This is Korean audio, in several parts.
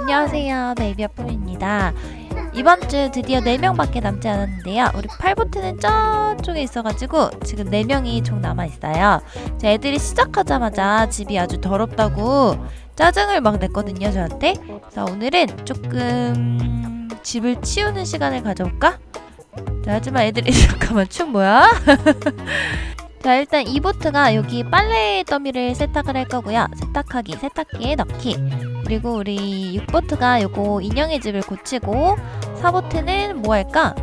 안녕하세요. 베이비아쁨입니다. 이번 주 드디어 4명밖에 남지 않았는데요. 우리 팔보트는 저쪽에 있어가지고 지금 4명이 총 남아있어요. 제 애들이 시작하자마자 집이 아주 더럽다고 짜증을 막 냈거든요 저한테. 그래서 오늘은 조금 집을 치우는 시간을 가져볼까? 자, 하지만 애들이 잠깐만 춤 뭐야? 자 일단 이 보트가 여기 빨래 더미를 세탁을 할 거고요 세탁하기 세탁기에 넣기 그리고 우리 6보트가 요거 인형의 집을 고치고 4보트는 뭐 할까?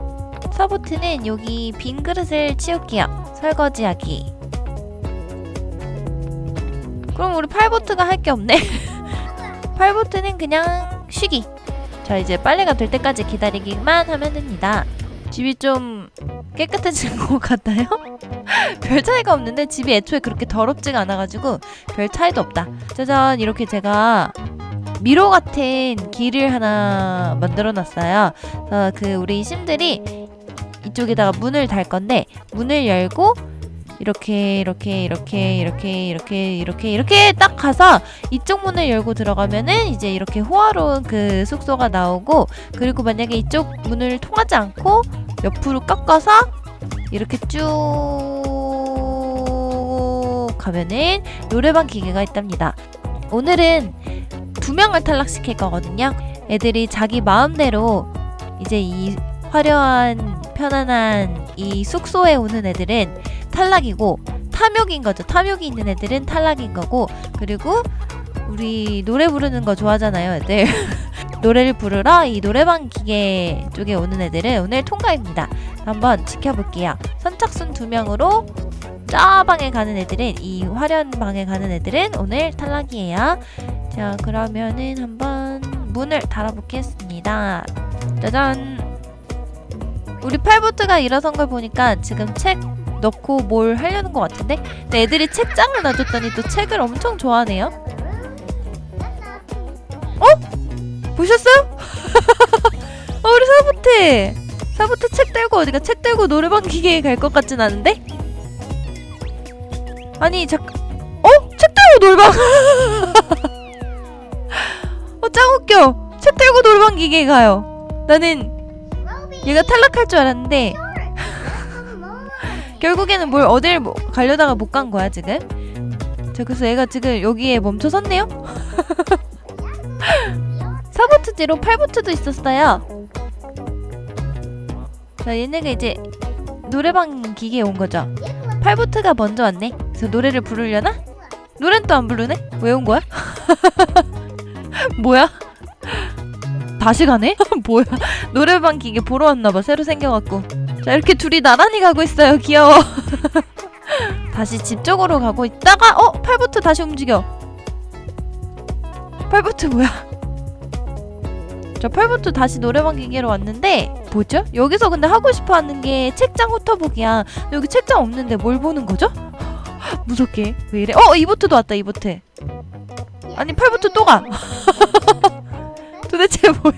4보트는 여기 빈 그릇을 치울게요. 설거지하기. 그럼 우리 8보트가 할 게 없네. 8보트는 그냥 쉬기. 자, 이제 빨래가 될 때까지 기다리기만 하면 됩니다. 집이 좀 깨끗해진 것 같나요? 별 차이가 없는데 집이 애초에 그렇게 더럽지가 않아가지고 별 차이도 없다. 짜잔, 이렇게 제가 미로 같은 길을 하나 만들어 놨어요. 그래서 그 우리 심들이 이쪽에다가 문을 달 건데 문을 열고 이렇게 이렇게 이렇게 이렇게 이렇게 이렇게 이렇게 딱 가서 이쪽 문을 열고 들어가면은 이제 이렇게 호화로운 그 숙소가 나오고 그리고 만약에 이쪽 문을 통하지 않고 옆으로 꺾어서 이렇게 쭉 가면은 노래방 기계가 있답니다. 오늘은 두 명을 탈락시킬 거거든요. 애들이 자기 마음대로 이제 이 화려한 편안한 이 숙소에 오는 애들은 탈락이고 탐욕인 거죠. 탐욕이 있는 애들은 탈락인 거고 그리고 우리 노래 부르는 거 좋아하잖아요, 애들. 노래를 부르러 이 노래방 기계 쪽에 오는 애들은 오늘 통과입니다. 한번 지켜볼게요. 선착순 두 명으로 저 방에 가는 애들은 이 화려한 방에 가는 애들은 오늘 탈락이에요. 자 그러면은 한번 문을 달아보겠습니다 짜잔 우리 팔보트가 일어선 걸 보니까 지금 책 넣고 뭘 하려는 것 같은데 근데 애들이 책장을 놔줬더니 또 책을 엄청 좋아하네요 어? 보셨어요? 어 우리 사보트 사보트 책 들고 어디가 책 들고 노래방 기계에 갈 것 같진 않은데? 아니 잠 어? 책 들고 놀방 어, 짱 웃겨. 책 들고 노래방 기계에 가요. 나는 얘가 탈락할 줄 알았는데 결국에는 뭘 어딜 뭐- 가려다가 못 간 거야 지금. 자 그래서 얘가 지금 여기에 멈춰 섰네요. 4보트 뒤로 8보트도 있었어요. 자 얘네가 이제 노래방 기계에 온 거죠. 8보트가 먼저 왔네. 그래서 노래를 부르려나? 노래는 또 안 부르네? 왜 온 거야? 뭐야? 다시 가네? 뭐야? 노래방 기계 보러 왔나봐 새로 생겨갖고 자 이렇게 둘이 나란히 가고 있어요 귀여워 다시 집 쪽으로 가고 있다가 어? 팔보트 다시 움직여 팔보트 뭐야? 저 팔보트 다시 노래방 기계로 왔는데 뭐죠? 여기서 근데 하고 싶어 하는 게 책장 훑어보기야 여기 책장 없는데 뭘 보는 거죠? 무섭게 왜 이래? 어 이보트도 왔다 이보트 아니 팔보트 또 가. 도대체 뭐야?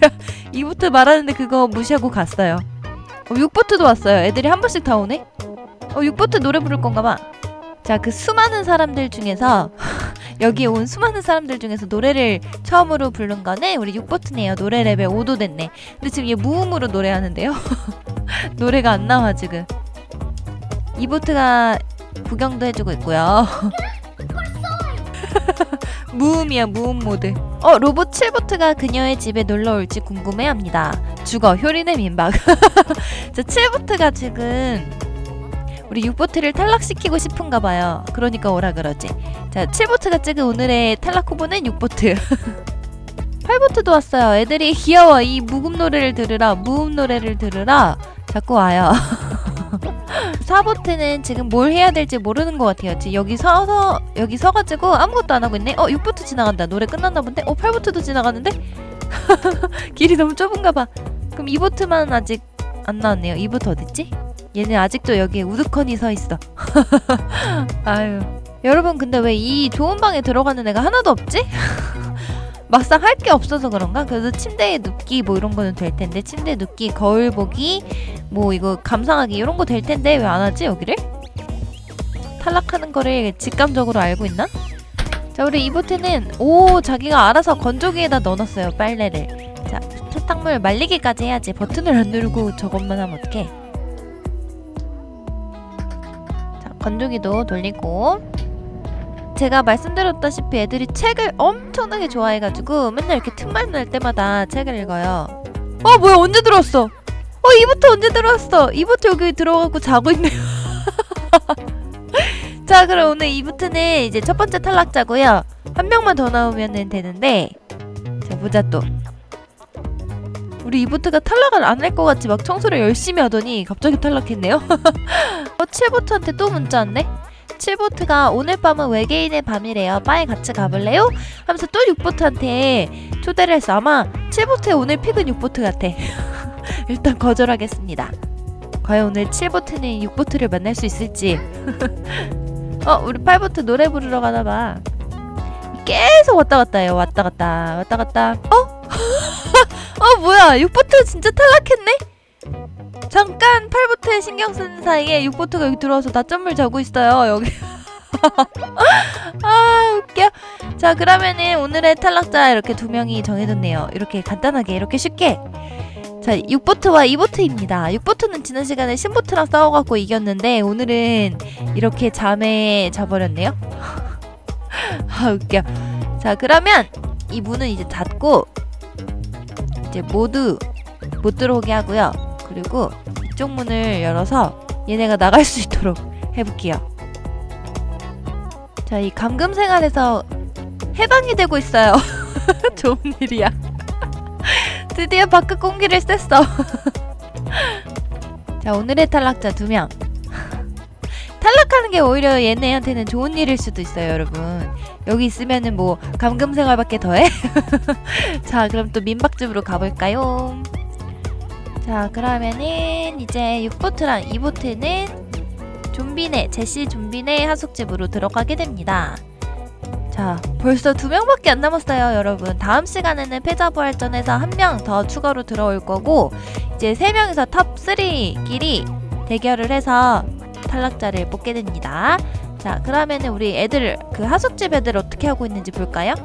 이부트 말하는데 그거 무시하고 갔어요. 어, 6보트도 왔어요. 애들이 한 번씩 다 오네. 어, 6보트 노래 부를 건가 봐. 자, 그 수많은 사람들 중에서 여기 온 수많은 사람들 중에서 노래를 처음으로 부른 거는 우리 6보트네요. 노래 레벨 5도 됐네. 근데 지금 얘 무음으로 노래하는데요. 노래가 안 나와 지금. 2보트가 구경도 해주고 있고요. 무음이야 무음 모드 어 로봇 7보트가 그녀의 집에 놀러 올지 궁금해합니다 죽어 효린의 민박 자 7보트가 지금 우리 6보트를 탈락시키고 싶은가 봐요 그러니까 오라 그러지 자 7보트가 찍은 오늘의 탈락 후보는 6보트 8보트도 왔어요 애들이 귀여워 이 무음 노래를 들으라 무음 노래를 들으라 자꾸 와요 4보트는 지금 뭘 해야 될지 모르는 것 같아요. 지금 여기 서서 여기 서가지고 아무것도 안 하고 있네. 어 6보트 지나간다. 노래 끝났나 본데. 어 8보트도 지나가는데. 길이 너무 좁은가 봐. 그럼 2보트만 아직 안 나왔네요. 2보트 어딨지? 얘는 아직도 여기에 우두커니 서 있어. 아유. 여러분 근데 왜 이 좋은 방에 들어가는 애가 하나도 없지? 막상 할 게 없어서 그런가? 그래도 침대에 눕기 뭐 이런 거는 될 텐데 침대에 눕기, 거울 보기, 뭐 이거 감상하기 이런 거 될 텐데 왜 안 하지 여기를? 탈락하는 거를 직감적으로 알고 있나? 자 우리 이보트는 오 자기가 알아서 건조기에다 넣어놨어요 빨래를 자 세탁물 말리기까지 해야지 버튼을 안 누르고 저것만 하면 어떡해? 자 건조기도 돌리고. 제가 말씀드렸다시피 애들이 책을 엄청나게 좋아해가지고 맨날 이렇게 틈만 날 때마다 책을 읽어요. 어 뭐야 언제 들어왔어? 어 이보트 언제 들어왔어? 이보트 여기 들어가고 자고 있네요. 자 그럼 오늘 이부트는 이제 첫 번째 탈락자고요. 한 명만 더 나오면 되는데 자 보자 또 우리 이부트가 탈락을 안 할 것 같지? 막 청소를 열심히 하더니 갑자기 탈락했네요. 어 7보트한테 또 문자 왔네? 7보트가 오늘 밤은 외계인의 밤이래요. 바에 같이 가볼래요? 하면서 또 6보트한테 초대를 했어 아마 7보트의 오늘 픽은 6보트 같아. 일단 거절하겠습니다. 과연 오늘 7보트는 6보트를 만날 수 있을지. 어 우리 8보트 노래 부르러 가나 봐. 계속 왔다 갔다 해요. 왔다 갔다. 왔다 갔다. 어? 어 뭐야 6보트 진짜 탈락했네? 잠깐 8보트에 신경 쓰는 사이에 6보트가 여기 들어와서 낮잠을 자고 있어요 여기 아 웃겨 자 그러면은 오늘의 탈락자 이렇게 두 명이 정해졌네요 이렇게 간단하게 이렇게 쉽게 자 6보트와 2보트입니다 6보트는 지난 시간에 신보트랑 싸워갖고 이겼는데 오늘은 이렇게 잠에 자버렸네요. 아 웃겨. 자 그러면 이 문은 이제 닫고 이제 모두 못 들어오게 하고요. 그리고 이쪽 문을 열어서 얘네가 나갈 수 있도록 해볼게요. 자 이 감금 생활에서 해방이 되고 있어요. 좋은 일이야. 드디어 바깥 공기를 쐈어. 자 오늘의 탈락자 두 명. 게 오히려 얘네한테는 좋은 일일 수도 있어요, 여러분. 여기 있으면은 뭐 감금 생활밖에 더해? 자, 그럼 또 민박집으로 가볼까요? 자, 그러면은 이제 6보트랑 2보트는 좀비네, 제시 좀비네 하숙집으로 들어가게 됩니다. 자, 벌써 두 명밖에 안 남았어요, 여러분. 다음 시간에는 패자부활전에서 한 명 더 추가로 들어올 거고, 이제 세 명이서 탑 3끼리 대결을 해서 탈락자를 뽑게 됩니다. 자, 그러면은 우리 애들 그 하숙집 애들 어떻게 하고 있는지 볼까요?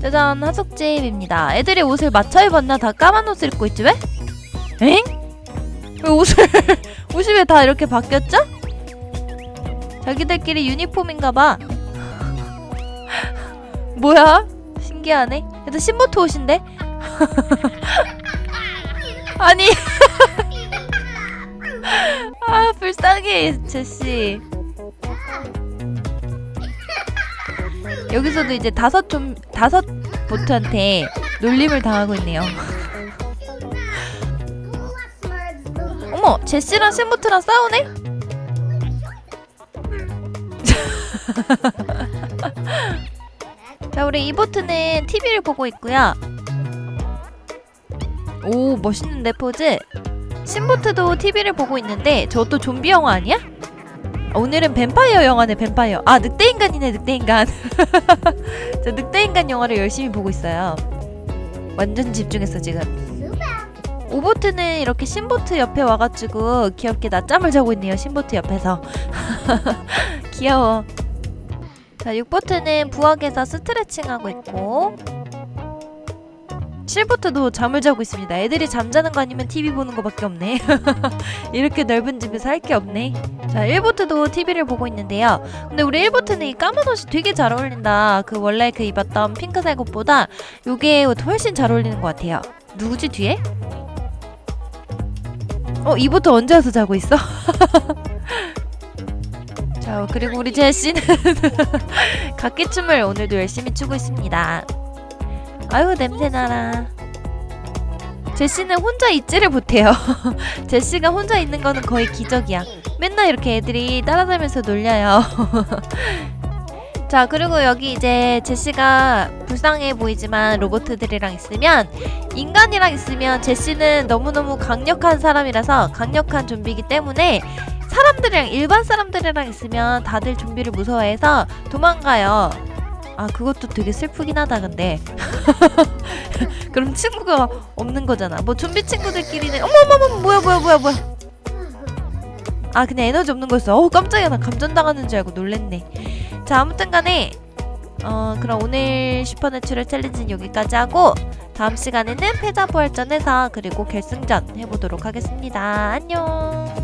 짜잔, 하숙집입니다. 애들이 옷을 맞춰 입었나? 다 까만 옷을 입고 있지 왜? 엥? 왜 옷을 옷이 왜 다 이렇게 바뀌었죠? 자기들끼리 유니폼인가 봐. 뭐야? 신기하네. 그래도 신보트 옷인데? 아니. 아, 불쌍해, 제시. 여기서도 이제 다섯 좀 다섯 보트한테 놀림을 당하고 있네요. 어머, 제시랑 신보트랑 싸우네? 자, 우리 이 보트는 TV를 보고 있고요. 오, 멋있는데 포즈. 신보트도 TV를 보고 있는데 저것도 좀비 영화 아니야? 오늘은 뱀파이어 영화네 뱀파이어. 아 늑대인간이네 늑대인간. 저 늑대인간 영화를 열심히 보고 있어요. 완전 집중했어 지금. 오보트는 이렇게 신보트 옆에 와가지고 귀엽게 낮잠을 자고 있네요 신보트 옆에서. 귀여워. 자 6보트는 부엌에서 스트레칭하고 있고 7보트도 잠을 자고 있습니다. 애들이 잠자는 거 아니면 TV 보는 거밖에 없네. 이렇게 넓은 집에서 할 게 없네. 자 1보트도 TV를 보고 있는데요. 근데 우리 1보트는 이 까만 옷이 되게 잘 어울린다. 그 원래 그 입었던 핑크색 옷보다 요게 훨씬 잘 어울리는 것 같아요. 누구지 뒤에? 어 2보트 언제 와서 자고 있어? 자 그리고 우리 제시는 각기춤을 오늘도 열심히 추고 있습니다 아유 냄새나라. 제시는 혼자 있지를 못해요. 제시가 혼자 있는 거는 거의 기적이야. 맨날 이렇게 애들이 따라다니면서 놀려요. 자 그리고 여기 이제 제시가 불쌍해 보이지만 로봇들이랑 있으면 인간이랑 있으면 제시는 너무너무 강력한 사람이라서 강력한 좀비이기 때문에 사람들이랑 일반 사람들이랑 있으면 다들 좀비를 무서워해서 도망가요 아 그것도 되게 슬프긴 하다 근데. 그럼 친구가 없는 거잖아. 뭐 좀비 친구들끼리는 어머머머 뭐야 뭐야 뭐야 뭐야. 아 그냥 에너지 없는 거였어. 어우 깜짝이야. 나 감전당하는 줄 알고 놀랬네. 자 아무튼 간에 어 그럼 오늘 슈퍼내추럴 챌린지는 여기까지 하고 다음 시간에는 패자부활전에서 그리고 결승전 해보도록 하겠습니다. 안녕